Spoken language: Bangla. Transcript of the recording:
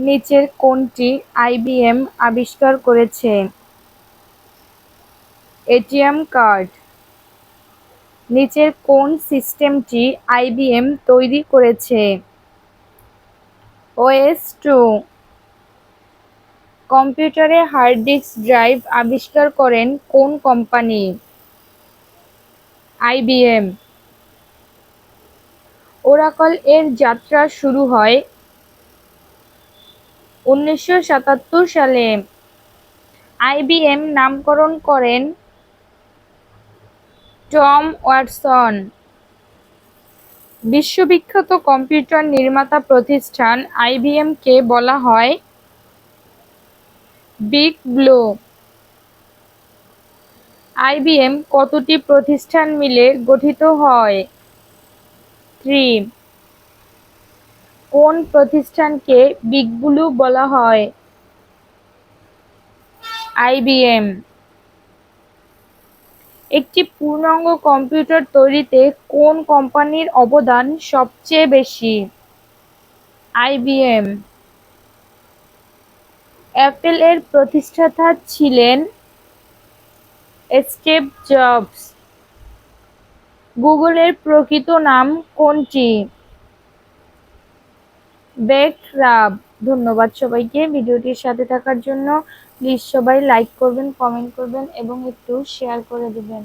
নিচের কোনটি আইবিএম আবিষ্কার করেছে। ATM card. নিচের কোন সিস্টেমটি আইবিএম তৈরি করেছে। OS two. কম্পিউটারে হার্ড ডিস্ক ড্রাইভ আবিষ্কার করেন কোন কোম্পানি? আইবিএম ওরাকল এর যাত্রা শুরু হয় উনিশশো সাতাত্তর সালে আইবিএম নামকরণ করেন টম ওয়াটসন। বিশ্ববিখ্যাত কম্পিউটার নির্মাতা প্রতিষ্ঠান আইবিএম-কে বলা হয় বিগ ব্লু। আইবিএম কতটি প্রতিষ্ঠান মিলে গঠিত হয়? থ্রি কোন প্রতিষ্ঠানকে বিগ ব্লু বলা হয়? আইবিএম একটি পূর্ণাঙ্গ কম্পিউটার তৈরিতে কোন কোম্পানির অবদান সবচেয়ে বেশি? আইবিএম অ্যাপল এর প্রতিষ্ঠাতা ছিলেন স্টিভ জবস। গুগলের প্রকৃত নাম কোনটি? বেক রাব ধন্যবাদ সবাইকে ভিডিওটির সাথে থাকার জন্য। প্লিজ সবাই লাইক করবেন, কমেন্ট করবেন এবং একটু শেয়ার করে দেবেন।